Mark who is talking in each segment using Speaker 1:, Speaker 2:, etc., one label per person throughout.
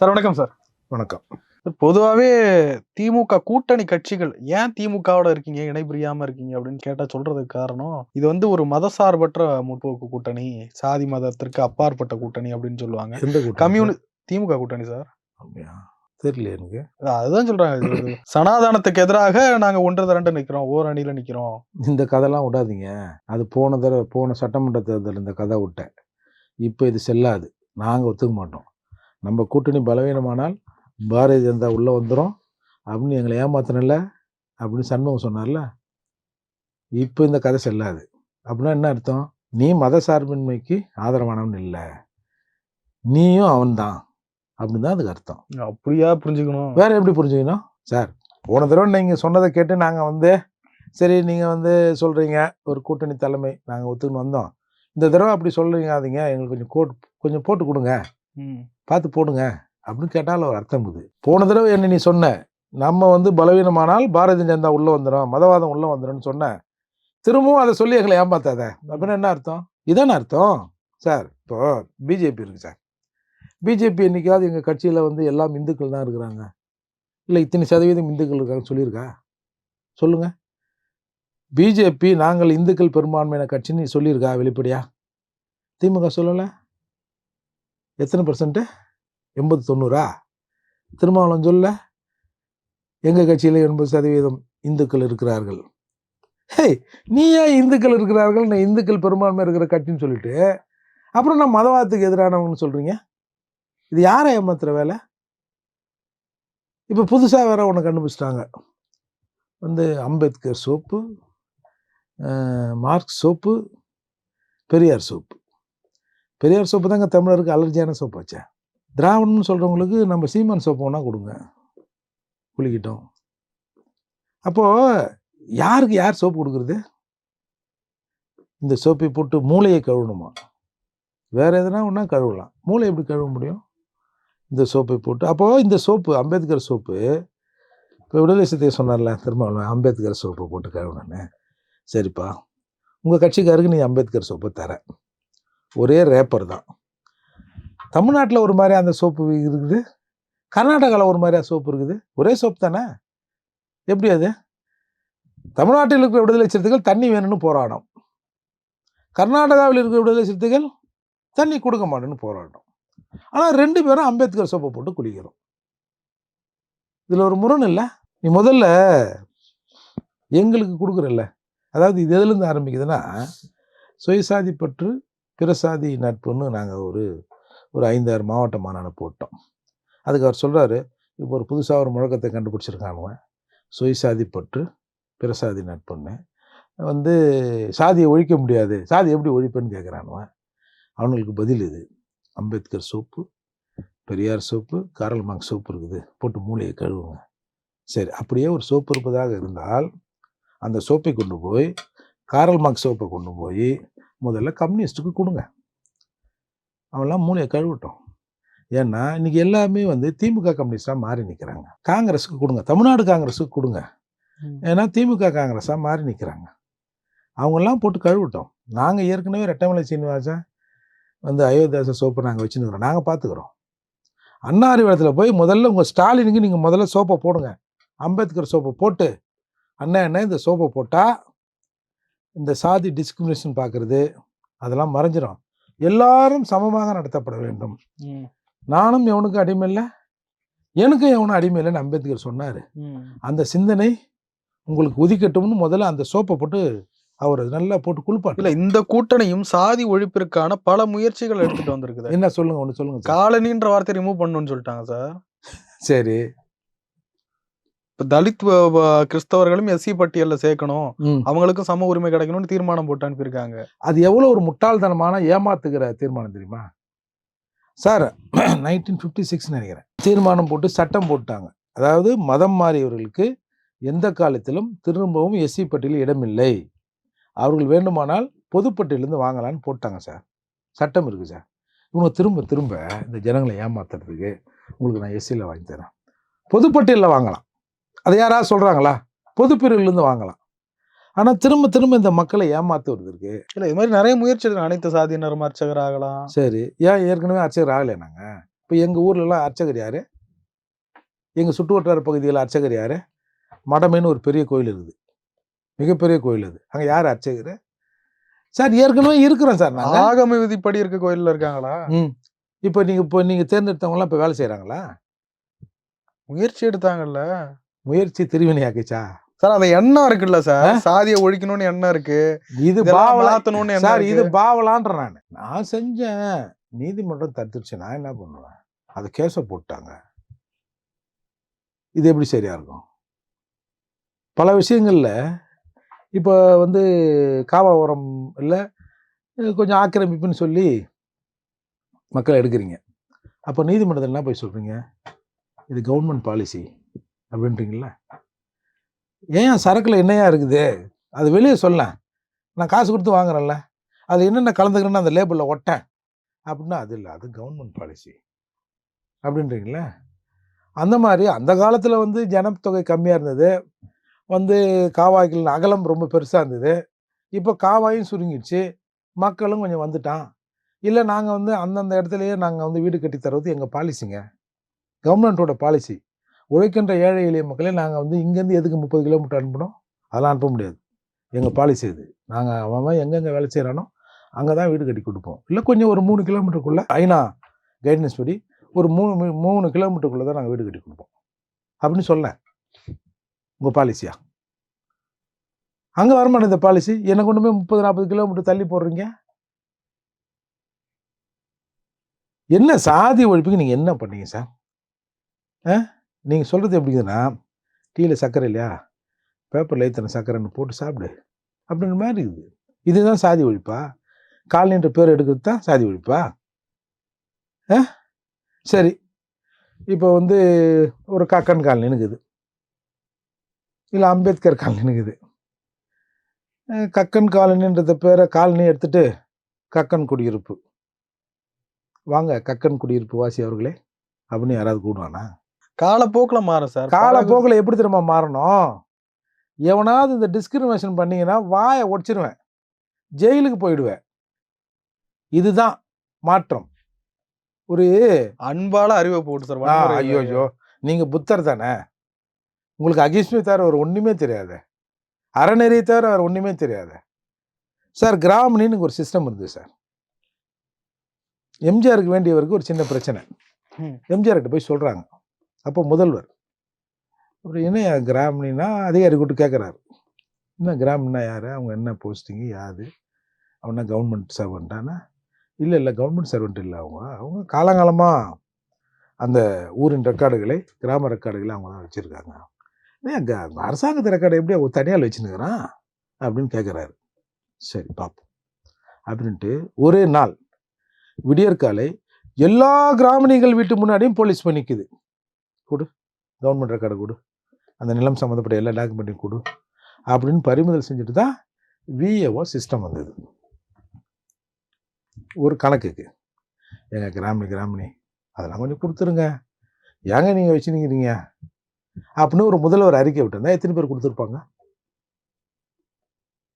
Speaker 1: Sir வணக்கம் sir.
Speaker 2: வணக்கம்.
Speaker 1: பொதுவாகவே திமுக கூட்டணி கட்சிகள் ஏன் திமுகவோட இருக்கீங்க இணைபிரியாம இருக்கீங்க அப்படின்னு கேட்டா சொல்றதுக்கு காரணம் இது வந்து ஒரு மதசார்பற்ற முற்போக்கு கூட்டணி சாதி மதத்திற்கு அப்பாற்பட்ட கூட்டணி அப்படின்னு சொல்லுவாங்க. கம்யூனி திமுக கூட்டணி சார்.
Speaker 2: அப்படியா? தெரியல எனக்கு.
Speaker 1: அதுதான் சொல்றாங்க. சனாதானத்துக்கு எதிராக நாங்க ஒன்று திரண்டு நிக்கிறோம் ஓர் அணியில நிக்கிறோம்.
Speaker 2: இந்த கதைலாம் விடாதீங்க. அது போன தடவை போன சட்டமன்ற தேர்தல் இந்த கதை விட்டேன். இப்போ இது செல்லாது. நாங்கள் ஒத்துக்க மாட்டோம். நம்ம கூட்டணி பலவீனமானால் பாரதிய ஜனதா உள்ளே வந்துடும் அப்படின்னு எங்களை ஏமாத்தினல அப்படின்னு சண்முகம் சொன்னார்ல? இப்போ இந்த கதை செல்லாது. அப்படின்னா என்ன அர்த்தம்? நீ மத சார்பின்மைக்கு ஆதரவானவன் இல்லை. நீயும் அவன்தான். அப்படின்னு தான் அதுக்கு அர்த்தம்.
Speaker 1: அப்படியா புரிஞ்சுக்கணும்.
Speaker 2: வேற எப்படி புரிஞ்சுக்கணும்? சார் போன தடவை நீங்கள் சொன்னதை கேட்டு நாங்கள் வந்து சரி நீங்கள் வந்து சொல்கிறீங்க ஒரு கூட்டணி தலைமை நாங்கள் ஒத்துக்கின்னு வந்தோம். இந்த தடவை அப்படி சொல்றீங்காதீங்க எங்களுக்கு கொஞ்சம் கோட் கொஞ்சம் போட்டு கொடுங்க. பார்த்து போடுங்க அப்படின்னு கேட்டால் ஒரு அர்த்தம் இருக்குது போன தடவை என்ன நீ சொன்ன? நம்ம வந்து பலவீனமானால் பாரதிய ஜனதா உள்ளே வந்துடும் மதவாதம் உள்ளே வந்துடும்னு சொன்ன. திரும்பவும் அதை சொல்லி எங்களை ஏமாத்தாத. அப்படின்னு என்ன அர்த்தம்? இதான அர்த்தம்? சார் இப்போ பிஜேபி இருக்கு சார். பிஜேபி என்னைக்காவது எங்கள் கட்சியில் வந்து எல்லாம் இந்துக்கள் தான் இருக்கிறாங்க. இல்லை இத்தனை சதவீதம் இந்துக்கள் இருக்காங்க சொல்லியிருக்கா? சொல்லுங்க. பிஜேபி நாங்கள் இந்துக்கள் பெரும்பான்மையான கட்சின்னு சொல்லியிருக்கா வெளிப்படையா? திமுக சொல்லலை? எத்தனை பர்சன்ட்டு எண்பது தொண்ணூறா திருமாவளவன் சொல்ல எங்கள் கட்சியில் எண்பது சதவீதம் இந்துக்கள் இருக்கிறார்கள். ஹே நீ ஏன் இந்துக்கள் இருக்கிறார்கள்? நான் இந்துக்கள் பெரும்பான்மை இருக்கிற கட்சின்னு சொல்லிட்டு அப்புறம் நான் மதவாதத்துக்கு எதிரானவங்கன்னு சொல்கிறீங்க இது யாரை ஏமாத்துகிற வேலை? இப்போ புதுசாக வேற ஒன்று கண்டுபிடிச்சிட்டாங்க. வந்து Ambedkar soap Marx Marx soap Periyar soap. Periyar soap தாங்க தமிழருக்கு அலர்ஜியான சோப்பு வச்சேன் திராவிடம்னு சொல்கிறவங்களுக்கு நம்ம சீமான் சோப்பு வேணால் கொடுங்க. குளிக்கிட்டோம். அப்போது யாருக்கு யார் சோப்பு கொடுக்குறது? இந்த சோப்பை போட்டு மூளையை கழுவணுமா? வேறு எதுனா ஒன்றா கழுவலாம். மூளை எப்படி கழுவ முடியும்? இந்த சோப்பை போட்டு. அப்போது இந்த சோப்பு அம்பேத்கர் சோப்பு இப்போ விடுதலை சத்தியை சொன்னார்ல திரும்ப அம்பேத்கர் சோப்பை போட்டு கழுவுனேன்னு. சரிப்பா. உங்கள் கட்சிக்காருக்கு நீ அம்பேத்கர் சோப்பை தரேன் ஒரே ரேப்பர் தான். தமிழ்நாட்டில் ஒரு மாதிரி அந்த சோப்பு இருக்குது. கர்நாடகாவில் ஒரு மாதிரியா சோப்பு இருக்குது. ஒரே சோப்பு தானே? எப்படி அது? தமிழ்நாட்டில் இருக்கிற விடுதலை சிறுத்தைகள் தண்ணி வேணும்னு போராடும் கர்நாடகாவில் இருக்கிற விடுதலை சிறுத்தைகள் தண்ணி கொடுக்க மாட்டேன்னு போராடும் ஆனால் ரெண்டு பேரும் அம்பேத்கர் சோப்பை போட்டு குளிக்கிறோம். இதில் ஒரு முரண் இல்லை. நீ முதல்ல எங்களுக்கு கொடுக்குறல்ல. அதாவது இது எதுலேருந்து ஆரம்பிக்குதுன்னா சுயசாதி பற்று பிறசாதி நட்புன்னு நாங்கள் ஒரு ஒரு ஐந்தாறு மாவட்ட மாநாடு போட்டோம். அதுக்கு அவர் சொல்கிறாரு இப்போ ஒரு புதுசாக ஒரு முழக்கத்தை கண்டுபிடிச்சிருக்கானுவன் சுயசாதி பற்று பிறசாதி நட்புன்னு. வந்து சாதியை ஒழிக்க முடியாது. சாதி எப்படி ஒழிப்பேன்னு கேட்குறானுவன் அவனுங்களுக்கு பதில் இது. Ambedkar soap Periyar soap Karl Marx soap இருக்குது. போட்டு மூளையை கழுவுங்க. சரி அப்படியே ஒரு சோப்பு இருப்பதாக இருந்தால் அந்த சோப்பை கொண்டு போய் காரல் மார்க் சோப்பை கொண்டு போய் முதல்ல கம்யூனிஸ்ட்டுக்கு கொடுங்க. அவன்லாம் மூளையை கழுவட்டும். ஏன்னா இன்னைக்கு எல்லாமே வந்து திமுக கம்யூனிஸ்டாக மாறி நிற்கிறாங்க காங்கிரஸுக்கு கொடுங்க. தமிழ்நாடு காங்கிரஸுக்கு கொடுங்க. ஏன்னா திமுக காங்கிரஸாக மாறி நிற்கிறாங்க அவங்கெல்லாம் போட்டு கழுவட்டும். நாங்கள் ஏற்கனவே ரெட்டமலை சீனிவாசன் வந்து அயோத்தியாச சோப்பை நாங்கள் வச்சுருக்கிறோம் நாங்கள் பார்த்துக்குறோம் அண்ணா அறிவாலயத்தில் போய் முதல்ல உங்கள் ஸ்டாலினுக்கு நீங்கள் முதல்ல சோப்பை போடுங்க. அம்பேத்கர் சோப்பை போட்டு அண்ணா என்ன இந்த சோப்பை போட்டால் இந்த சாதி டிஸ்கிரிமினேஷன் பார்க்குறது அதெல்லாம் மறைஞ்சிரும். எல்லாரும் சமமாக நடத்தப்பட வேண்டும். நானும் எவனுக்கும் அடிமை இல்லை? எனக்கும் எவனும் அடிமை இல்லைன்னு அம்பேத்கர் சொன்னார். அந்த சிந்தனை உங்களுக்கு உதிக்கட்டும்னு முதல்ல அந்த சோப்பை போட்டு அவர் நல்லா போட்டு குளிப்பாட்டு
Speaker 1: இல்ல இந்த கூட்டணியும் சாதி ஒழிப்பிற்கான பல முயற்சிகள் எடுத்துட்டு வந்திருக்குது.
Speaker 2: என்ன சொல்லுங்க ஒன்று சொல்லுங்க சார்.
Speaker 1: காலனின்ற வார்த்தை ரிமூவ் பண்ணணும்னு சொல்லிட்டாங்க சார்.
Speaker 2: சரி.
Speaker 1: இப்ப தலித் கிறிஸ்தவர்களும் எஸ்சி பட்டியல்ல சேர்க்கணும். அவங்களுக்கும் சம உரிமை கிடைக்கணும்னு தீர்மானம் போட்டு அனுப்பியிருக்காங்க
Speaker 2: அது எவ்வளோ ஒரு முட்டாள்தனமான ஏமாத்துகிற தீர்மானம் தெரியுமா? சார் நைன்டீன் ஃபிஃப்டி சிக்ஸ் நினைக்கிறேன். தீர்மானம் போட்டு சட்டம் போட்டாங்க. அதாவது மதம் மாறியவர்களுக்கு எந்த காலத்திலும் திரும்பவும் எஸ்சி பட்டியலில் இடமில்லை. அவர்கள் வேண்டுமானால் பொதுப்பட்டியலிருந்து வாங்கலான்னு போட்டாங்க சார். சட்டம் இருக்குது சார். இவங்க திரும்ப திரும்ப இந்த ஜனங்களை ஏமாத்துறதுக்கு உங்களுக்கு நான் எஸ்சியில் வாங்கி தரேன். பொதுப்பட்டியலில் வாங்கலாம். அதை யாராவது சொல்கிறாங்களா பொதுப்பிரிவிலேருந்து வாங்கலாம். ஆனால் திரும்ப திரும்ப இந்த மக்களை ஏமாத்துவதற்கு
Speaker 1: இல்ல இது மாதிரி நிறைய முயற்சி இருக்கு அனைத்து சாதியினரும் அர்ச்சகர் ஆகலாம்.
Speaker 2: சரி. ஏன் ஏற்கனவே அர்ச்சகர் ஆகலை நாங்கள் இப்போ எங்கள் ஊர்லலாம் அர்ச்சகர் யார்? எங்கள் சுற்று வட்டார பகுதியில் அர்ச்சகர் யார்? மடமேன்னு ஒரு பெரிய கோயில் இருக்குது. மிகப்பெரிய கோயில் அது. அங்கே யார் அர்ச்சகர்? சார் ஏற்கனவே இருக்கிறோம் சார் நாங்கள்
Speaker 1: ஆகம விதிப்படி இருக்க கோயில்ல இருக்காங்களா?
Speaker 2: ம். இப்போ நீங்கள் இப்போ நீங்கள் தேர்ந்தெடுத்தவங்களாம் இப்போ வேலை செய்கிறாங்களா
Speaker 1: முயற்சி எடுத்தாங்கல்ல.
Speaker 2: முயற்சி திருவினையாக்குச்சா
Speaker 1: சார் அந்த எண்ணம் இருக்குல்ல சார். சாதியை ஒழிக்கணும்னு எண்ணம் இருக்கு.
Speaker 2: இது
Speaker 1: இதெல்லாம்
Speaker 2: பாவலா
Speaker 1: மாத்தணும்னு எண்ணம்
Speaker 2: சார் இது. பாவலான்ற நான். நான் செஞ்சேன். நீதிமன்றம் தடுத்துருச்சு. நான் என்ன பண்ணுவேன்? அது கேஸை போட்டாங்க. இது எப்படி சரியா இருக்கும்? பல விஷயங்கள்ல இப்போ வந்து காவாபுரம் இல்லை கொஞ்சம் ஆக்கிரமிப்புன்னு சொல்லி மக்களை எடுக்கிறீங்க. அப்போ நீதிமன்றத்தில் என்ன போய் சொல்றீங்க? இது கவர்மெண்ட் பாலிசி அப்படின்றீங்கள ஏன் சரக்கில் என்னையா இருக்குது? அது வெளியே சொல்ல நான் காசு கொடுத்து வாங்குறேன்ல. அது என்னென்ன கலந்துக்கிறேன்னு அந்த லேபிளில் ஒட்டேன். அப்படின்னா அது இல்லை. அது கவர்மெண்ட் பாலிசி அப்படின்றீங்களே அந்த மாதிரி அந்த காலத்தில் வந்து ஜனத்தொகை கம்மியாக இருந்தது. வந்து காவாய்கள் அகலம் ரொம்ப பெருசாக இருந்தது. இப்போ காவாயும் சுருங்கிடுச்சு. மக்களும் கொஞ்சம் வந்துட்டான். இல்லை நாங்கள் வந்து அந்தந்த இடத்துலையே நாங்கள் வந்து வீடு கட்டி தர்றது எங்கள் பாலிசிங்க கவர்மெண்ட்டோட பாலிசி உழைக்கின்ற ஏழை எளிய மக்களை நாங்கள் வந்து இங்கேருந்து எதுக்கு முப்பது கிலோமீட்டர் அனுப்பணும்? அதெல்லாம் அனுப்ப முடியாது. எங்கள் பாலிசி இது. நாங்கள் அவன் எங்கெங்கே வேலை செய்கிறானோ அங்கே தான் வீடு கட்டி கொடுப்போம் இல்லை கொஞ்சம் ஒரு மூணு கிலோமீட்டருக்குள்ளே ஐநா கைட்னஸ் படி ஒரு மூணு மூணு கிலோமீட்டருக்குள்ளே தான் நாங்கள் வீடு கட்டி கொடுப்போம் அப்படின்னு சொல்லேன் உங்கள் பாலிசியா அங்கே வரமாட்டேன் இந்த பாலிசி என்னை கொண்டு போய் முப்பது நாற்பது கிலோமீட்டர் தள்ளி போடுறீங்க? என்ன சாதி ஒழிப்புக்கு நீங்கள் என்ன பண்ணீங்க சார் ஆ? நீங்கள் சொல்கிறது எப்படிங்கன்னா டீயில் சர்க்கரை இல்லையா? பேப்பரில் ஏற்றின சர்க்கரைன்னு போட்டு சாப்பிடு. அப்படின்ற மாதிரி இருக்குது. இதுதான் சாதி ஒழிப்பா? காலனின்ற பேர் எடுக்கிறது தான் சாதி ஒழிப்பா? ஆ? சரி. இப்போ வந்து ஒரு கக்கன் காலனி இருக்குது. இல்லை அம்பேத்கர் காலனி இருக்குது. கக்கன் காலனின்றத பேரை காலனி எடுத்துட்டு கக்கன் குடியிருப்பு. வாங்க கக்கன் குடியிருப்பு வாசி அவர்களே. அப்படின்னு யாராவது கூடுவானா?
Speaker 1: காலப்போக்குல மாறும் சார்.
Speaker 2: காலப்போக்கில் எப்படி தெரியுமா மாறணும்? எவனாவது இந்த டிஸ்கிரிமினேஷன் பண்ணீங்கன்னா வாயை ஒடிச்சிருவேன். ஜெயிலுக்கு போயிடுவேன். இதுதான் மாற்றம். ஒரு
Speaker 1: அன்பால அறிவை போட்டு சார்
Speaker 2: ஐயோ ஐயோ நீங்க புத்தர் தானே? உங்களுக்கு அகிஸ்மி தவிர ஒரு ஒண்ணுமே தெரியாது. அறநெறியை தவிர வேற ஒண்ணுமே தெரியாது. சார் கிராமணின்னு ஒரு சிஸ்டம் இருந்தது சார். எம்ஜிஆருக்கு வேண்டியவருக்கு ஒரு சின்ன பிரச்சனை. எம்ஜிஆர்கிட்ட போய் சொல்றாங்க. அப்போ முதல்வர். அப்புறம் என்ன கிராமணினா அதிகாரி கூட்டு கேட்குறாரு என்ன கிராமணினா யார்? அவங்க என்ன போஸ்டிங்கு யாது? அவனா கவர்மெண்ட் சர்வெண்ட்டானா இல்லை இல்லை கவர்மெண்ட் சர்வெண்ட் இல்லை அவங்க. அவங்க காலங்காலமாக அந்த ஊரின் ரெக்கார்டுகளை கிராம ரெக்கார்டுகளை அவங்க தான் வச்சுருக்காங்க. ஏன் க- அரசாங்கத்து ரெக்கார்டு எப்படி அவங்க தனியால் வச்சுருக்கிறான் அப்படின்னு கேட்குறாரு சரி பார்ப்போம் அப்படின்ட்டு ஒரே நாள் விடியற்காலை எல்லா கிராமணிகள் வீட்டு முன்னாடியும் போலீஸ் பண்ணிக்குது கொடு. கவர்மெண்ட் ரெக்கார்டு கொடு. அந்த நிலம் சம்மந்தப்பட்ட எல்லா டாக்குமெண்ட்டையும் கொடு. அப்படின்னு பறிமுதல் செஞ்சுட்டு தான் விஏஓ சிஸ்டம் வந்தது. ஒரு கணக்குக்கு. எங்க கிராமணி கிராமணி அதெல்லாம் கொஞ்சம் கொடுத்துருங்க. ஏங்க நீங்கள் வச்சுருக்கிறீங்க? அப்படின்னு ஒரு முதல்வர் அறிக்கை விட்டுருந்தா எத்தனை பேர் கொடுத்துருப்பாங்க?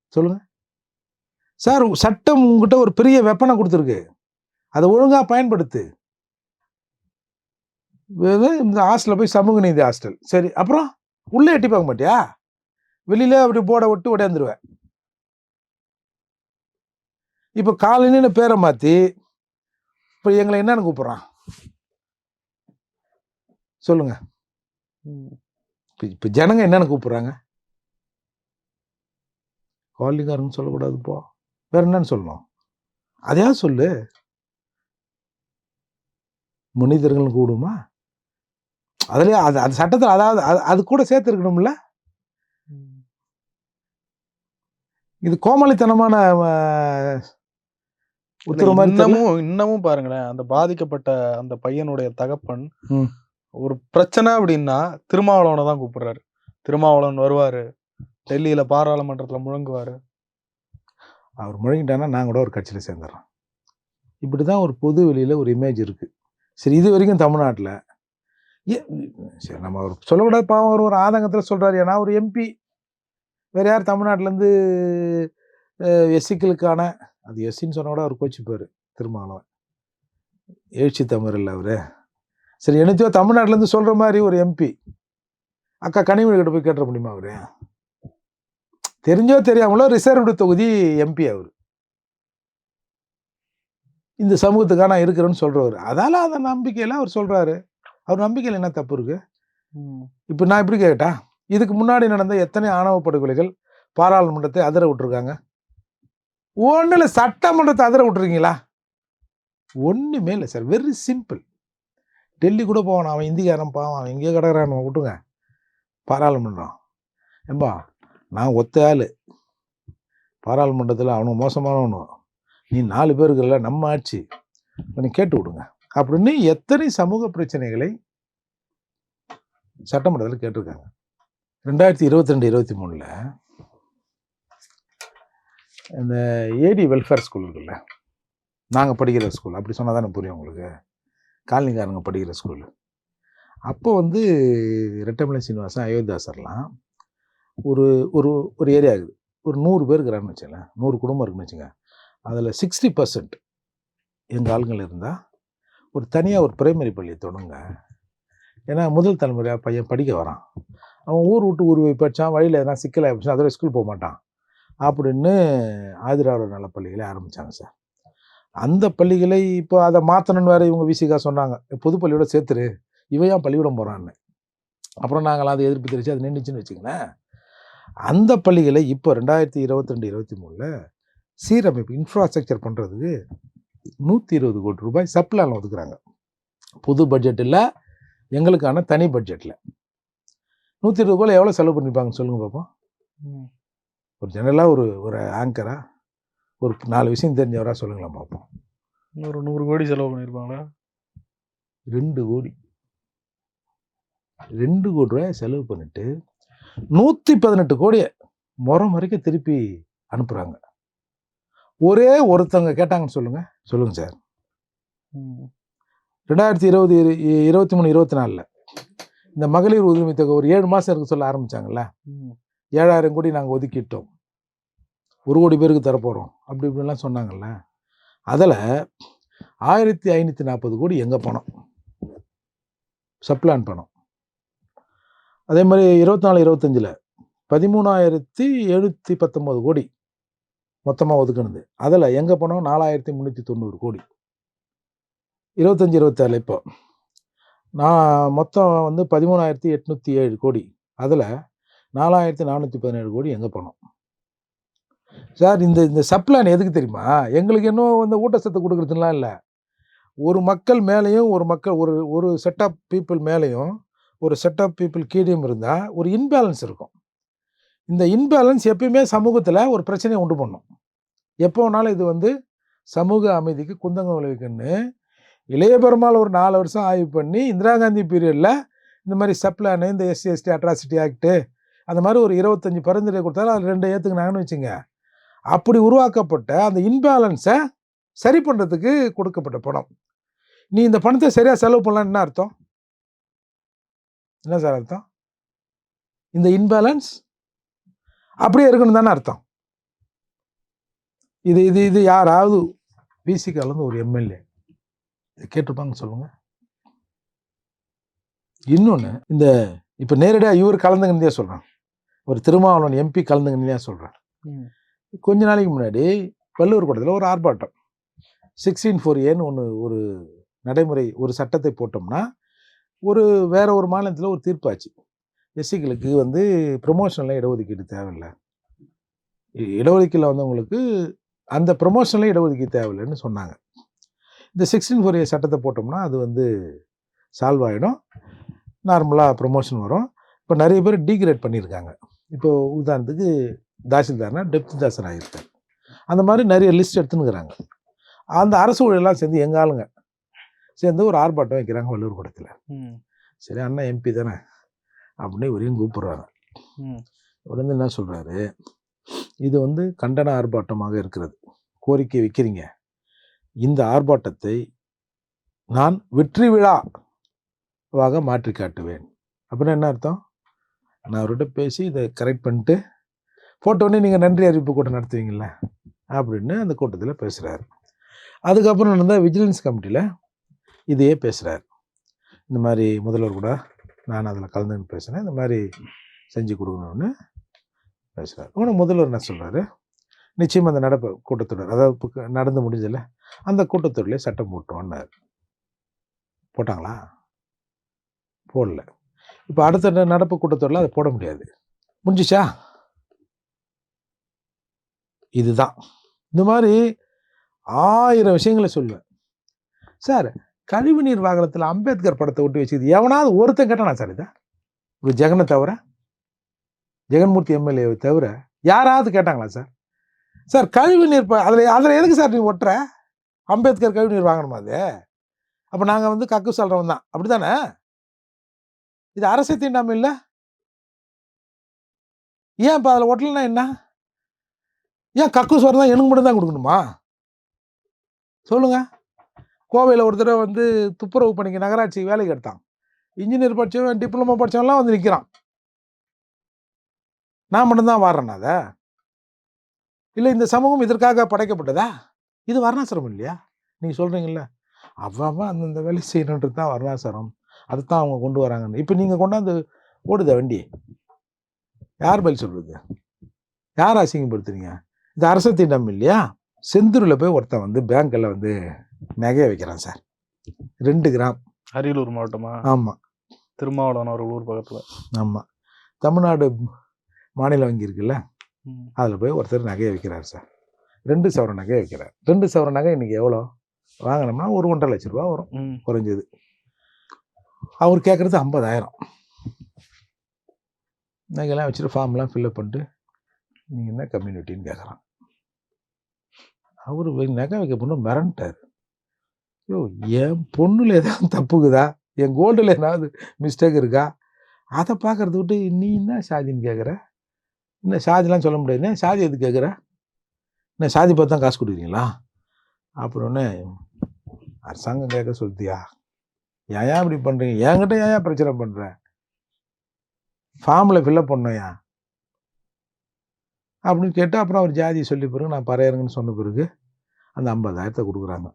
Speaker 2: சொல்லுங்க. சார் சட்டம் உங்ககிட்ட ஒரு பெரிய வெப்பனை கொடுத்துருக்கு. அதை ஒழுங்காக பயன்படுத்து. இந்த ஹாஸ்டலில் போய் சமூக நீதி ஹாஸ்டல் சரி அப்புறம்? உள்ளே எட்டி பார்க்க மாட்டியா? வெளியில அப்படி போர்டை விட்டு உடையாந்துருவேன். இப்போ காலனின்னு பேரை மாற்றி இப்போ எங்களை என்னன்னு கூப்பிட்றான்? சொல்லுங்க. இப்போ ஜனங்க என்னன்னு கூப்பிட்றாங்க? காலிங்காரன்னு சொல்லக்கூடாது போ. வேற என்னன்னு சொல்லணும்? அதையாவது சொல்லு. மனிதர்கள் கூடுமா? அதுலயே அது அது சட்டத்தில் அதாவது அது அது கூட சேர்த்து இருக்கணும்ல
Speaker 1: ம்.
Speaker 2: இது கோமாளித்தனமான.
Speaker 1: இன்னமும் இன்னமும் பாருங்களேன் அந்த பாதிக்கப்பட்ட அந்த பையனுடைய தகப்பன். ஒரு பிரச்சனை அப்படின்னா திருமாவளவனை தான் கூப்பிடுறாரு திருமாவளவன் வருவாரு டெல்லியில பாராளுமன்றத்துல முழங்குவாரு
Speaker 2: அவர் முழங்கிட்டானா நான் கூட ஒரு கட்சியில் சேர்ந்துடுறேன் இப்படி தான் ஒரு பொது வெளியில் ஒரு இமேஜ் இருக்குது சரி இது வரைக்கும் தமிழ்நாட்டில் சரி நம்ம அவர் சொல்லக்கூடாது. பாவம் அவர் ஒரு ஆதங்கத்தில் சொல்கிறார் ஏன்னா ஒரு எம்பி வேறு யார் தமிழ்நாட்டிலேருந்து எஸ்சிக்களுக்கான அது எஸ்சின்னு சொன்ன கூட அவர் கோச்சிப்பார் திருமாவளவன். எழுச்சி தமிழ் இல்லை அவர். சரி என்னத்தையோ தமிழ்நாட்டிலேருந்து சொல்கிற மாதிரி ஒரு எம்பி அக்கா கனிமொழி கிட்ட போய் கேட்டுற முடியுமா அவர்? தெரிஞ்சோ தெரியாமலோ ரிசர்வ்டு தொகுதி எம்பி அவர். இந்த சமூகத்துக்காக நான் இருக்கிறேன்னு சொல்கிறவர் அதால் அந்த நம்பிக்கையில் அவர் சொல்கிறாரு அவர் நம்பிக்கையில் என்ன தப்பு இருக்கு?
Speaker 1: ம்.
Speaker 2: இப்போ நான் எப்படி கேட்டா இதுக்கு முன்னாடி நடந்த எத்தனை ஆணவ படுகொலைகள் பாராளுமன்றத்தை அதிர விட்டுருக்காங்க? ஒன்றும் சட்டமன்றத்தை அதிர விட்டுருக்கீங்களா? ஒன்றுமே இல்லை சார். வெரி சிம்பிள் டெல்லி கூட போவான். அவன் இந்திக்காரன் பாவம். அவன் எங்கேயோ கிடக்குறான். விட்டுங்க பாராளுமன்றம். ஏம்பா நான் ஒத்த ஆள். பாராளுமன்றத்தில் அவனும் மோசமானவனும் நீ நாலு பேர் இருக்கல நம்ம ஆட்சி. கொஞ்சம் கேட்டு விடுங்க. அப்படின்னு எத்தனை சமூக பிரச்சனைகளை சட்டமன்றத்தில் கேட்டிருக்காங்க. ரெண்டாயிரத்தி இருபத்தி ரெண்டு இருபத்தி மூணில் இந்த ஏடி வெல்ஃபேர் ஸ்கூல் இருக்குல்ல நாங்கள் படிக்கிற ஸ்கூல் அப்படி சொன்னால் தானே புரியும் உங்களுக்கு. காலனிக்காரங்க படிக்கிற ஸ்கூலு அப்போ வந்து ரெட்டமலை சீனிவாசன் அயோத்தியாசர்லாம் ஒரு ஒரு ஒரு ஏரியா இருக்குது. ஒரு நூறு பேர் இருக்கிறான்னு வச்சுங்களேன் நூறு குடும்பம் இருக்குன்னு வச்சுங்க அதில் சிக்ஸ்டி பர்சன்ட் எங்கள் ஆளுங்கள் இருந்தால் ஒரு தனியாக ஒரு பிரைமரி பள்ளியை தொடங்க. ஏன்னா முதல் தலைமுறையாக பையன் படிக்க வரான். அவன் ஊர் விட்டு ஊர் போய் படித்தான் வழியில் எதனா சிக்கல் போச்சு அதோட ஸ்கூல் போக மாட்டான். அப்படின்னு ஆதிராவிடர் நல்ல பள்ளிகளை ஆரம்பித்தாங்க சார் அந்த பள்ளிகளை இப்போ அதை மாற்றணும்னு வேறு இவங்க விசிகா சொன்னாங்க. பொது பள்ளியோட சேர்த்துரு. இவன் ஏன் பள்ளிக்கூடம் போகிறான்னு அப்புறம் நாங்களாம் அதை எதிர்ப்பு தெரிவித்து அது நின்றுச்சுன்னு வச்சுங்களேன் அந்த பள்ளிகளை இப்போ ரெண்டாயிரத்தி இருபத்தி ரெண்டு இருபத்தி மூணில் சீரமைப்பு இன்ஃப்ராஸ்ட்ரக்சர் பண்ணுறதுக்கு நூற்றி இருபது கோடி ரூபாய் சப்ளான் ஒதுக்குறாங்க. புது பட்ஜெட்டில் எங்களுக்கான தனி பட்ஜெட்டில் நூற்றி இருபது ரூபாயில் எவ்வளோ செலவு பண்ணிப்பாங்கன்னு சொல்லுங்கள் பார்ப்போம். ஒரு ஜெனரலாக ஒரு ஒரு ஆங்கரா ஒரு நாலு விஷயம் தெரிஞ்சவரா சொல்லுங்களேன் பார்ப்போம்
Speaker 1: ஒரு நூறு கோடி செலவு பண்ணியிருப்பாங்களா
Speaker 2: ரெண்டு கோடி. ரெண்டு கோடி ரூபாய் செலவு பண்ணிட்டு நூற்றி பதினெட்டு கோடியை முறை முறைக்க திருப்பி அனுப்புகிறாங்க ஒரே ஒருத்தவங்க கேட்டாங்கன்னு சொல்லுங்க. சொல்லுங்க சார். ரெண்டாயிரத்தி இருபது இரு- இருபத்தி மூணு இருபத்தி நாலில் இந்த மகளிர் உரிமை தொகை ஒரு ஏழு மாதம் இருக்க சொல்ல ஆரம்பிச்சாங்கல்ல.
Speaker 1: ம்.
Speaker 2: ஏழாயிரம் கோடி நாங்கள் ஒதுக்கிட்டோம். ஒரு கோடி பேருக்கு தரப்போகிறோம் அப்படி இப்படிலாம் சொன்னாங்கல்ல. அதில் ஆயிரத்தி ஐநூற்றி நாற்பது கோடி எங்கள் பணம்? சப்ளான் பணம். அதே மாதிரி இருபத்தி நாலு இருபத்தஞ்சில் பதிமூணாயிரத்தி எழுநூற்றி பத்தொம்போது கோடி மொத்தமாக ஒதுக்குனது. அதில் எங்கே போனோம்? நாலாயிரத்தி முந்நூற்றி தொண்ணூறு கோடி. இருபத்தஞ்சி இருபத்தேழு இப்போ. நான் மொத்தம் வந்து பதிமூணாயிரத்தி எட்நூற்றி ஏழு கோடி. அதில் நாலாயிரத்தி நானூற்றி பதினேழு கோடி எங்கே பணம் சார் இந்த இந்த சப்ளான் எதுக்கு தெரியுமா? எங்களுக்கு இன்னும் வந்து ஊட்டச்சத்து கொடுக்குறதுலாம் இல்லை. ஒரு மக்கள் மேலேயும் ஒரு மக்கள் ஒரு ஒரு செட் ஆஃப் பீப்புள் மேலேயும் ஒரு செட் ஆஃப் பீப்புள் கீழேயும் இருந்தால் ஒரு இன்பேலன்ஸ் இருக்கும். இந்த இன்பேலன்ஸ் எப்பயுமே சமூகத்தில் ஒரு பிரச்சனையை உண்டு பண்ணும். எப்போ வேணாலும் இது வந்து சமூக அமைதிக்கு குந்தகம் விளைவிக்குன்னு இளைய பெருமாள் ஒரு நாலு வருஷம் ஆய்வு பண்ணி இந்திரா காந்தி பீரியடில் இந்த மாதிரி சப்ளானு இந்த எஸ்சி எஸ்டி அட்ராசிட்டி ஆக்ட்டு அந்த மாதிரி ஒரு இருபத்தஞ்சி பரிந்துரை கொடுத்தாலும் அது ரெண்டு ஏற்றுக்கினாங்கன்னு வச்சுங்க. அப்படி உருவாக்கப்பட்ட அந்த இன்பேலன்ஸை சரி பண்ணுறதுக்கு கொடுக்கப்பட்ட பணம். நீ இந்த பணத்தை சரியாக செலவு பண்ணலாம் என்ன அர்த்தம்? என்ன சார் அர்த்தம்? இந்த இன்பேலன்ஸ் அப்படியே இருக்கணும் தானே அர்த்தம். இது இது இது யாராவது பிசிக்காலேருந்து ஒரு எம்எல்ஏ கேட்டிருப்பாங்க சொல்லுங்க. இன்னொன்று இந்த இப்போ நேரடியாக இவர் கலந்துங்கன்னே சொல்கிறேன் ஒரு திருமாவளவன் எம்பி கலந்துங்கன்னே சொல்கிறேன்
Speaker 1: ம்.
Speaker 2: கொஞ்ச நாளைக்கு முன்னாடி வள்ளுவர் கூடத்தில் ஒரு ஆர்ப்பாட்டம். சிக்ஸ்டீன் ஃபோர் ஏன்னு ஒன்று ஒரு நடைமுறை ஒரு சட்டத்தை போட்டோம்னா ஒரு வேற ஒரு மாநிலத்தில் ஒரு தீர்ப்பாச்சு எஸ்சிகளுக்கு வந்து ப்ரொமோஷனில் இடஒதுக்கீடு தேவையில்லை. இடஒதுக்கீடுல வந்தவங்களுக்கு அந்த ப்ரொமோஷனில் இடஒதுக்கீடு தேவையில்லைன்னு சொன்னாங்க. இந்த சிக்ஸ்டீன் ஃபோர் ஏ சட்டத்தை போட்டோம்னா அது வந்து சால்வ் ஆகிடும் நார்மலாக ப்ரொமோஷன் வரும். இப்போ நிறைய பேர் டீக்ரேட் பண்ணியிருக்காங்க. இப்போ உதாரணத்துக்கு தாசில்தார்னா டெப்த் தாசர் ஆகியிருக்காரு அந்த மாதிரி நிறைய லிஸ்ட் எடுத்துன்னுக்குறாங்க. அந்த அரசு ஊழியெல்லாம் சேர்ந்து எங்க ஆளுங்க சேர்ந்து ஒரு ஆர்ப்பாட்டம் வைக்கிறாங்க வள்ளூர் கூடத்தில். சரி அண்ணன் எம்பி தானே. அப்படின்னு இவரையும் கூப்பிடுறாங்க. இவர் வந்து என்ன சொல்றாரு? இது வந்து கண்டன ஆர்ப்பாட்டமாக இருக்கிறது. கோரிக்கை வைக்கிறீங்க. இந்த ஆர்ப்பாட்டத்தை நான் வெற்றி விழாவாக மாற்றி காட்டுவேன். அப்படின்னா என்ன அர்த்தம்? நான் அவர்கிட்ட பேசி இதை கரெக்ட் பண்ணிட்டு போட்டோடனே நீங்கள் நன்றி அறிவிப்பு கூட்டம் நடத்துவீங்கள்ல அப்படின்னு அந்த கூட்டத்தில் பேசுகிறாரு அதுக்கப்புறம் நடந்த விஜிலன்ஸ் கமிட்டியில் இதையே பேசுகிறார் இந்த மாதிரி முதல்வர் கூட நான் அதில் கலந்துன்னு பேசினேன் இந்த மாதிரி செஞ்சு கொடுக்கணும்னு பேசுகிறார் உடனே முதல்வர் என்ன சொல்கிறாரு நிச்சயம் அந்த நடப்பு கூட்டத்தொடர் அதாவது இப்போ நடந்து முடிஞ்சதில்ல அந்த கூட்டத்தொடரிலே சட்டம் போட்டோன்னார் போட்டாங்களா? போடல. இப்போ அடுத்த ந- நடப்பு கூட்டத்தொடரில் அதை போட முடியாது. முடிஞ்சிச்சா? இதுதான். இந்த மாதிரி ஆயிரம் விஷயங்களை சொல்லுவேன். சார் கழிவுநீர் வாகனத்தில் அம்பேத்கர் படத்தை ஒட்டி வச்சுக்கிது. எவனாவது ஒருத்தன் கேட்டானா சார் இதை ஒரு ஜெகனை தவிர ஜெகன்மூர்த்தி எம்எல்ஏவை தவிர யாராவது கேட்டாங்களா சார்? சார் கழிவுநீர் ப அதில் அதில் எதுக்கு சார் நீ ஒட்டுற? அம்பேத்கர் கழிவுநீர் வாங்கணுமா அது? அப்போ நாங்கள் வந்து கக்கு சொல்கிறவன் தான். அப்படி தானே இது அரசு தீண்டாமல் இல்லை? ஏன் இப்போ அதில் ஒட்டலைன்னா என்ன? ஏன் கக்கு சோறு தான் எனக்கு மட்டும் தான் கொடுக்கணுமா? சொல்லுங்கள் கோவையில் ஒரு தடவை வந்து துப்புரவு பணிக்கு நகராட்சி வேலைக்கு எடுத்தான். இன்ஜினியர் படித்தவன் டிப்ளமோ படித்தவன்லாம் வந்து நிற்கிறான் நான் மட்டும்தான் வாடுறேன் அதை? இல்லை இந்த சமூகம் இதற்காக படைக்கப்பட்டதா? இது வர்ணாசிரமம் இல்லையா? நீங்கள் சொல்கிறீங்கல்ல அவ்வளவு அந்தந்த வேலை செய்யணுன்றது தான் வர்ணாசிரம் அதை தான் அவங்க கொண்டு வராங்கன்னு. இப்போ நீங்கள் கொண்டாந்து ஓடுதா வண்டி யார் பதில் சொல்கிறது யார் அசிங்கப்படுத்துறீங்க? இது அரசு இல்லையா? செந்தூரில் போய் ஒருத்தன் வந்து பேங்க்கில் வந்து நகையை வைக்கிறான் சார். ரெண்டு கிராம்.
Speaker 1: அரியலூர் மாவட்டமா?
Speaker 2: ஆமாம்
Speaker 1: திருமாவளவன் ஊர் பக்கத்துல.
Speaker 2: ஆமாம் தமிழ்நாடு மாநில வங்கி இருக்குல்ல. அதில் போய் ஒருத்தர் நகையை வைக்கிறார் சார். ரெண்டு சவரன் நகையை வைக்கிறார். ரெண்டு சவரன் நகை இன்னைக்கு எவ்வளோ? வாங்கினோம்னா ஒரு ஒன்றரை லட்ச ரூபா வரும். குறைஞ்சது. அவர் கேட்குறது ஐம்பதாயிரம். நகையெல்லாம் வச்சுட்டு ஃபார்ம்லாம் ஃபில்அப் பண்ணிட்டு நீங்கள் என்ன கம்யூனிட்டின்னு கேட்குறான் அவர் நகை வைக்க பொண்ணு மிரண்டார். ஐயோ என் பொண்ணுல ஏதாவது தப்புக்குதா என் கோல்டில் ஏதாவது மிஸ்டேக் இருக்கா? அதை பார்க்கறத விட்டு நீ என்ன சாதின்னு கேட்குற என்ன சாதிலாம் சொல்ல முடியாது. என்ன சாதி எது கேட்குற என்ன சாதி பார்த்து தான் காசு கொடுக்குறீங்களா? அப்புறம் அரசாங்கம் கேட்க சொல்லியா ஏன் ஏன் இப்படி பண்ணுறீங்க என்கிட்ட ஏன் ஏன் பிரச்சனை பண்ணுற ஃபார்மில் ஃபில்லப் பண்ணோயா அப்படின்னு கேட்டு அப்புறம் அவர் ஜாதி சொல்லி பிறகு நான் பறையறங்கன்னு சொன்ன பிறகு அந்த ஐம்பதாயிரத்தை கொடுக்குறாங்க.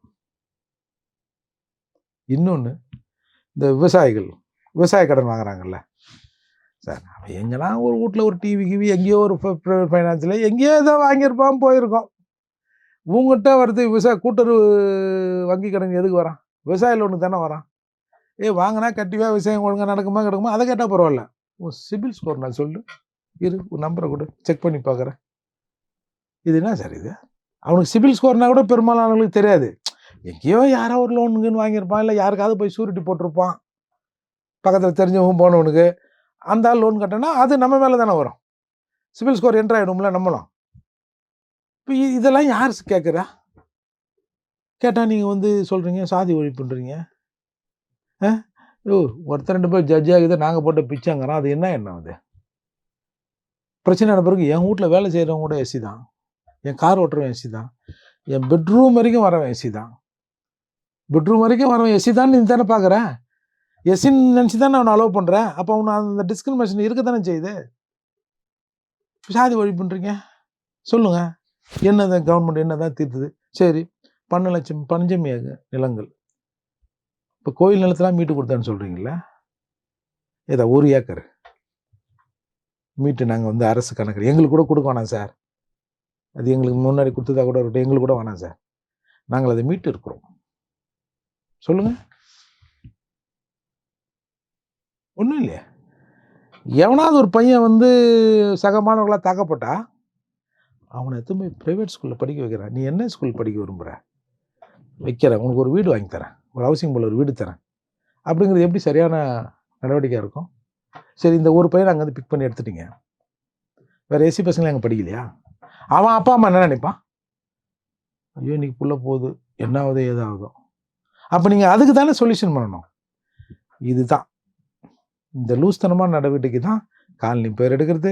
Speaker 2: இன்னொன்று இந்த விவசாயிகள் விவசாய கடன் வாங்குறாங்கல்ல. சார் அவன் எங்கெல்லாம் ஒரு வீட்டில் ஒரு டிவி கிவி எங்கேயோ ஒரு ப்ரைவேட் ஃபைனான்ஸில் எங்கேயோ ஏதோ வாங்கியிருப்பான் போயிருக்கோம். உங்கள்கிட்ட வருது விவசாய கூட்டுறவு வங்கி கடன் எதுக்கு வரான்? விவசாய லோனுக்கு தானே வரான். ஏ வாங்கினா கட்டிவா விவசாயம் ஒழுங்காக நடக்குமா கிடக்குமா? அதை கேட்டால் பரவாயில்ல. உன் சிபில் ஸ்கோர் நான் சொல்லு. இரு உன் நம்பரை கொடு. செக் பண்ணி பார்க்குறேன் இது என்ன சார் இது? அவனுக்கு சிபில் ஸ்கோர்னால் கூட பெரும்பாலானவங்களுக்கு தெரியாது. எங்கேயோ யாரோ ஒரு லோனுக்குன்னு வாங்கியிருப்பான். இல்லை யாருக்காவது போய் சூரிட்டி போட்டிருப்பான். பக்கத்தில் தெரிஞ்சவங்க போனவனுக்கு. அந்த ஆள் லோன் கட்டினா அது நம்ம மேலே தானே வரும். சிபில் ஸ்கோர் என்ட்ரு ஆகிடும்ல நம்மளும். இப்போ இதெல்லாம் யார் கேட்குறா? கேட்டால் நீங்கள் வந்து சொல்கிறீங்க சாதி ஒழிப்புன்றீங்க ஆ? ஓ ஒருத்தர் ரெண்டு பேர் ஜட்ஜ் ஆகுது நாங்கள் போட்ட பிச்சாங்கிறோம் அது என்ன என்ன அது? பிரச்சனை ஆன பிறகு என் வீட்டில் வேலை செய்கிறவங்க கூட ஏசி தான். என் கார் ஓட்டுறவன் ஏசி தான். என் பெட்ரூம் வரைக்கும் வரவன் ஏசி தான். பெட்ரூம் வரைக்கும் வரவன் எஸ்சி தான் நீ தானே பார்க்குறேன் எஸ்சின்னு நினச்சி தானே அவனை அலோவ் பண்ணுறேன் அப்போ அவனை அந்த டிஸ்கிரிமினேஷன் இருக்க தானே செய்யுது? சாதி வழி பண்ணுறீங்க சொல்லுங்கள் என்னதான் கவர்மெண்ட் என்னதான் தீர்த்துது? சரி பன்னெண்டு லட்சம் பஞ்சமி நிலங்கள். இப்போ கோயில் நிலத்தெல்லாம் மீட்டு கொடுத்தான்னு சொல்கிறீங்களா ஏதா ஒரு ஏக்கர்? மீட்டு நாங்கள் வந்து அரசு கணக்கு எங்களுக்கு கூட கொடுக்க வேணாம் சார். அது எங்களுக்கு முன்னாடி கொடுத்ததா கூட இருக்கட்டும் எங்களுக்கு கூட வேணாம் சார். நாங்கள் அதை மீட்டு இருக்கிறோம். சொல்லுங்க. ஒன்றும் இல்லையா. எவனாவது ஒரு பையன் வந்து சக மாணவர்களாக தாக்கப்பட்டா அவனை எத்தனை ப்ரைவேட் ஸ்கூலில் படிக்க வைக்கிறான் நீ என்ன ஸ்கூல் படிக்க விரும்புகிற வைக்கிறேன். உனக்கு ஒரு வீடு வாங்கி தரேன். ஒரு ஹவுசிங் போல் ஒரு வீடு தரேன். அப்படிங்கிறது எப்படி சரியான நடவடிக்கையாக இருக்கும்? சரி இந்த ஒரு பையனை அங்கே வந்து பிக் பண்ணி எடுத்துட்டீங்க. வேறு ஏசி பசங்களை அங்கே படிக்கலையா? அவன் அப்பா அம்மா என்ன நினைப்பான்? ஐயோ இன்னைக்கு புள்ள போகுது. என்ன ஆகுதோ ஏதாகுதோ அப்போ நீங்கள் அதுக்கு தானே சொல்யூஷன் பண்ணணும் இதுதான் இந்த லூஸ்தனமான நடவடிக்கைக்கு தான் காலனி பேர் எடுக்கிறது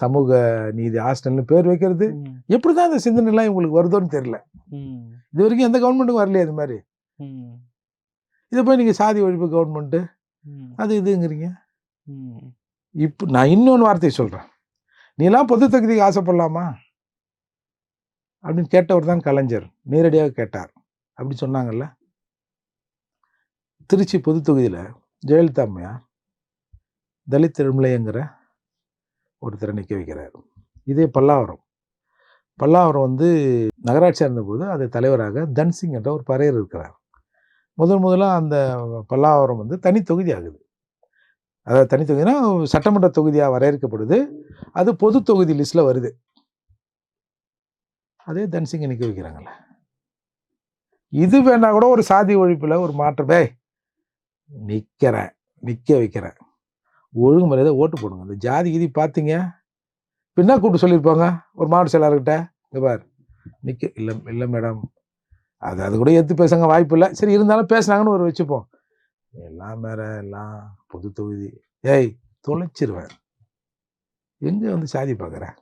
Speaker 2: சமூக நீதி ஹாஸ்டல்னு பேர் வைக்கிறது. எப்படி தான் இந்த சிந்தனைலாம் இவங்களுக்கு வருதோன்னு தெரியல. இது வரைக்கும் எந்த கவர்மெண்ட்டுக்கும் வரலையே இது மாதிரி. இதை போய் நீங்கள் சாதி ஒழிப்பு கவர்மெண்ட்டு. அது இதுங்கிறீங்க. இப்போ நான் இன்னொன்று வார்த்தையை சொல்கிறேன் நீலாம் பொது தகுதிக்கு ஆசைப்படலாமா அப்படின்னு கேட்டவர் தான் கலைஞர் நேரடியாக கேட்டார் அப்படி சொன்னாங்கல்ல? திருச்சி பொது தொகுதியில் ஜெயலலிதா அம்மையார் தலித் திருமலைங்கிற ஒருத்தரை நிற்க வைக்கிறார். இதே பல்லாவரம். பல்லாவரம் வந்து நகராட்சியாக இருந்தபோது அது தலைவராக தன்சிங் என்ற ஒரு பறையர் இருக்கிறார். முதல் முதலாக அந்த பல்லாவரம் வந்து தனி தொகுதி ஆகுது. அதாவது தனி தொகுதினா சட்டமன்ற தொகுதியாக வரையறுக்கப்படுது. அது பொது தொகுதி லிஸ்ட்டில் வருது. அதே தன்சிங்கை நிற்க வைக்கிறாங்களே இது வேணா கூட ஒரு சாதி ஒழிப்பில் ஒரு மாற்றமே. நிற்கிறேன் நிற்க வைக்கிறேன். ஒழுங்கு மரியாதை ஓட்டு போடுங்க. இந்த ஜாதி கீதி பார்த்தீங்க பின்னா கூப்பிட்டு சொல்லியிருப்பாங்க ஒரு மாவட்ட செயலாளர்கிட்ட. இங்கே பார் நிற்க இல்லை இல்லை மேடம். அது அது கூட எடுத்து பேசுங்க வாய்ப்பு இல்லை. சரி இருந்தாலும் பேசுனாங்கன்னு ஒரு வச்சுப்போம். எல்லாம் வேற எல்லாம் பொது தொகுதி. ஏய் தொலைச்சிருவேன். எங்கே வந்து சாதி பார்க்குறேன்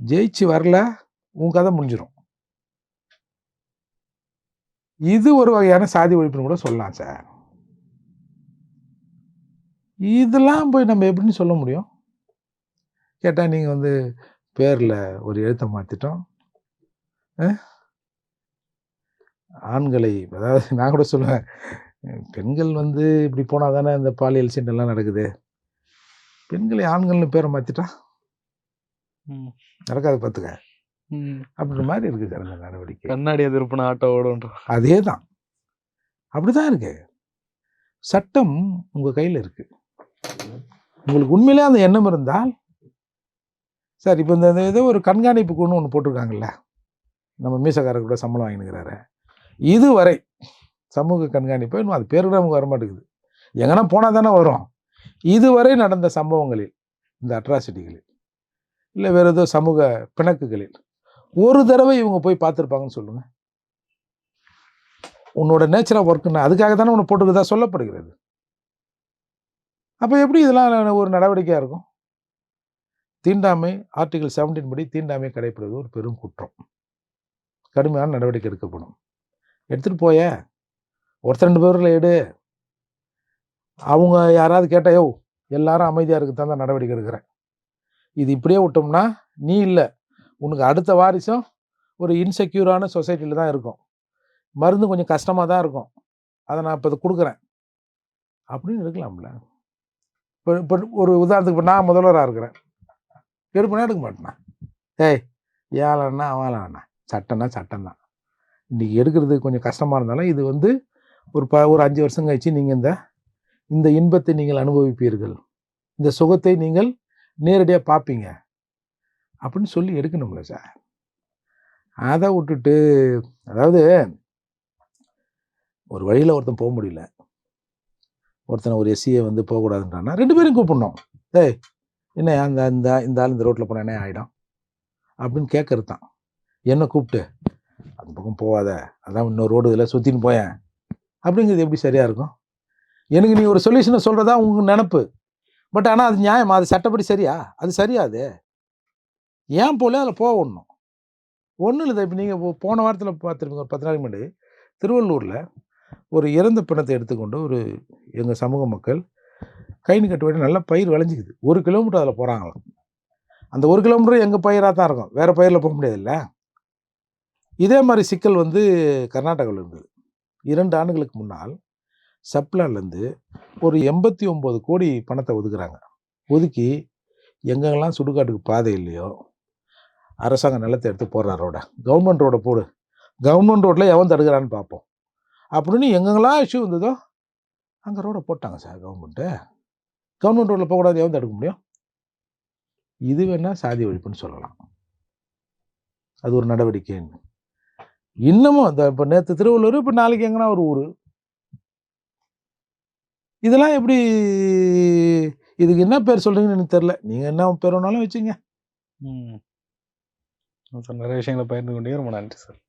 Speaker 2: ஜெயிச்சு வரல உன் கதை முடிஞ்சிடும் இது ஒரு வகையான சாதி ஒழிப்புன்னு கூட சொல்லலாம் சார். இதெல்லாம் போய் நம்ம எப்படின்னு சொல்ல முடியும்? கேட்டால் நீங்கள் வந்து பேரில் ஒரு எழுத்தை மாற்றிட்டோம் ஆண்களை அதாவது நான் கூட சொல்லுவேன் பெண்கள் வந்து இப்படி போனால் தானே இந்த பாலியல் சீண்டெல்லாம் நடக்குது. பெண்களை ஆண்கள்னு பேரை மாற்றிட்டா. நடக்காது பார்த்துக்க. அப்படின்ற மாதிரி இருக்குது சார் இந்த நடவடிக்கை.
Speaker 1: கண்ணாடி எதிர்ப்புன ஆட்டோ ஓடுன்ற
Speaker 2: அதே தான் அப்படிதான் இருக்கு. சட்டம் உங்க கையில் இருக்கு. உங்களுக்கு உண்மையிலே அந்த எண்ணம் இருந்தால் சார் இப்போ இந்த ஏதோ ஒரு கண்காணிப்பு குழு ஒன்று போட்டிருக்காங்கல்ல. நம்ம மீசக்காரர் கூட சம்பளம் வாங்கினுக்கிறாரு. இதுவரை சமூக கண்காணிப்பு இன்னும் அது பேர் கூட நமக்கு வர மாட்டேங்குது எங்கன்னா போனால் தானே வரும். இதுவரை நடந்த சம்பவங்களில் இந்த அட்ராசிட்டிகளில் இல்லை வேறு ஏதோ சமூக பிணக்குகளில் ஒரு தடவை இவங்க போய் பார்த்துருப்பாங்கன்னு சொல்லுங்க. உன்னோட நேச்சர் ஆஃப் ஒர்க்குன்னு அதுக்காக தானே உன்னை போட்டுக்கிறதா சொல்லப்படுகிறது. அப்போ எப்படி இதெல்லாம் ஒரு நடவடிக்கையாக இருக்கும்? தீண்டாமை ஆர்டிகல் 17 படி தீண்டாமை கடைப்பிடிவது ஒரு பெரும் குற்றம். கடுமையான நடவடிக்கை எடுக்கப்படும். எடுத்துகிட்டு போய ஒருத்தர் ரெண்டு பேரில் எடு. அவங்க யாராவது கேட்டாயோ எல்லாரும் அமைதியாக இருக்கு தான் நடவடிக்கை எடுக்கிறேன். இது இப்படியே விட்டோம்னா நீ இல்லை. உனக்கு அடுத்த வாரிசும் ஒரு இன்செக்யூரான சொசைட்டியில் தான் இருக்கும். மருந்து கொஞ்சம் கஷ்டமாக தான் இருக்கும். அதை நான் இப்போ கொடுக்குறேன். அப்படின்னு இருக்கலாம்ல. இப்போ இப்போ ஒரு உதாரணத்துக்கு இப்போ நான் முதல்வராக இருக்கிறேன். எடுப்பேனா எடுக்க மாட்டேனா? ஏய் ஏழனா அவனா சட்டம்னா சட்டம் தான். இன்றைக்கி எடுக்கிறது கொஞ்சம் கஷ்டமாக இருந்தாலும் இது வந்து ஒரு ப ஒரு அஞ்சு வருஷம் கழிச்சு நீங்கள் இந்த இந்த இன்பத்தை நீங்கள் அனுபவிப்பீர்கள். இந்த சுகத்தை நீங்கள் நேரடியாக பார்ப்பீங்க. அப்படின்னு சொல்லி எடுக்கணும்ல சார். அதை விட்டுட்டு அதாவது ஒரு வழியில் ஒருத்தன் போக முடியல. ஒருத்தனை ஒரு எஸ்சியை வந்து போகக்கூடாதுன்றான்னா ரெண்டு பேரும் கூப்பிடணும். ஏய் என்ன அந்த இந்த இந்த ஆள் இந்த ரோட்டில் போனால் என்ன ஆகிடும் அப்படின்னு கேட்கறது தான். என்ன கூப்பிட்டு? அந்த பக்கம் போகாத. அதான் இன்னொரு ரோடு இதில் சுற்றின்னு போயேன். அப்படிங்கிறது எப்படி சரியாக இருக்கும்? எனக்கு நீ ஒரு சொல்யூஷனை சொல்கிறதா உங்கள் நினப்பு. பட் ஆனால் அது நியாயமா? அது சட்டப்படி சரியா? அது சரியாது ஏன் போல அதில் போக விடணும். ஒன்றும் இல்லை. இப்போ நீங்கள் போன வாரத்தில் பார்த்துருப்பீங்க ஒரு பத்து நாளைக்கு முன்னாடி திருவள்ளூரில் ஒரு இறந்த பிணத்தை எடுத்துக்கொண்டு ஒரு எங்கள் சமூக மக்கள் கைனு கட்டு வேண்டிய நல்லா பயிர் விளைஞ்சிக்குது. ஒரு கிலோமீட்டர் அதில் போகிறாங்களாம் அந்த ஒரு கிலோமீட்டர் எங்கள் பயிராக தான் இருக்கும். வேறு பயிரில் போக முடியாதுல்ல? இதே மாதிரி சிக்கல் வந்து கர்நாடகாவில் இருந்தது. இரண்டு ஆண்டுகளுக்கு முன்னால் சப்ளான்லேருந்து ஒரு எண்பத்தி ஒம்பது கோடி பணத்தை ஒதுக்குறாங்க. ஒதுக்கி எங்கெங்கெல்லாம் சுடுகாட்டுக்கு பாதை இல்லையோ அரசாங்க நிலத்தை எடுத்து போடுறார் ரோட. கவர்மெண்ட் ரோடை போடு. கவர்மெண்ட் ரோட்டில் எவன் தடுக்கிறான்னு பார்ப்போம். அப்படின்னு எங்கெங்கெல்லாம் இஷ்யூ இருந்ததோ அங்கே ரோடை போட்டாங்க சார் கவர்மெண்ட்டு கவர்மெண்ட் ரோட்டில் போகக்கூடாது எவன் தடுக்க முடியும்? இது வேணால் சாதி ஒழிப்புன்னு சொல்லலாம். அது ஒரு நடவடிக்கைன்னு. இன்னமும் இந்த இப்போ நேற்று திருவள்ளூர் இப்போ நாளைக்கு எங்கன்னா ஒரு ஊர். இதெல்லாம் எப்படி இதுக்கு என்ன பேர் சொல்கிறீங்கன்னு எனக்கு தெரில நீங்கள் என்ன பேர் வேணாலும் வச்சுங்க.
Speaker 1: ம். சார் நிறைய விஷயங்களை பகிர்ந்து கொண்டே ரொம்ப நன்றி சார்.